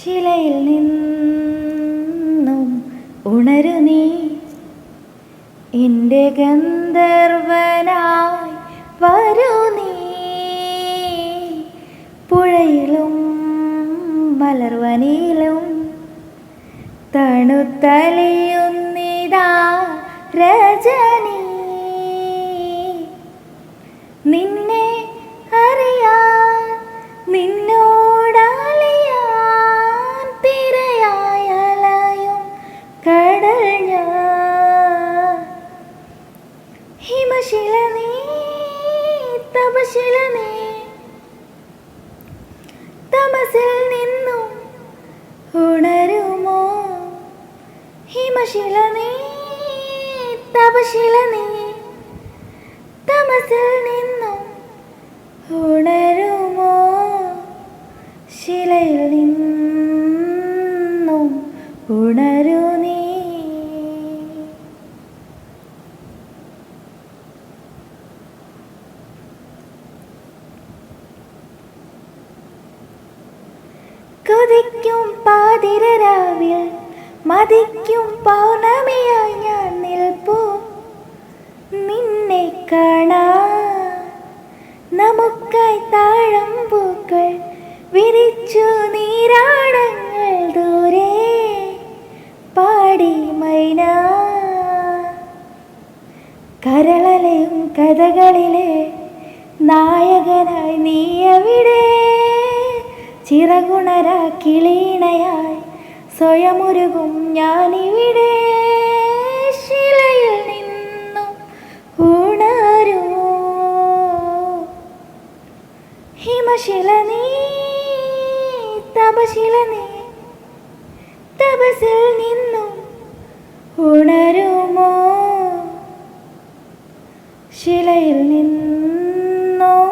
ശിലയിൽ നിന്നും ഉണരു നീ. എന്റെ ഗന്ധർവനായി വരൂ നീ. പുഴയിലും മലർവനിയിലും തണുത്തലിയുന്നിതാ രജനി. തമസിൽ നിന്നും ഉണരുമോ? ഹിമശില നീ തപശില നീ. തമസിൽ നിന്നും ഉണരുമോ? ശിലയിൽ നിന്നും ഉണരു നീ. കൊതിക്കും പാതിരരാവിൽ മതിക്കും പൗർണമിയായി ഞാൻ നിൽപ്പൂ. നിന്നെ കാണാ. നമുക്കായി താഴം പൂക്കൾ വിരിച്ചു നീരാടങ്ങൾ ദൂരെ. പാടി മൈന. കരളലയും കഥകളിലെ നായകനായി ചിറകുണരാ കിളീണയായി സ്വയമുരുകും ഞാനിവിടെ. ശിലയിൽ നിന്നും ഉണരൂ ഹിമശില നീ തപശില നീ തപസിൽ നിന്നു ഉണരുമോ ശിലയിൽ നിന്നും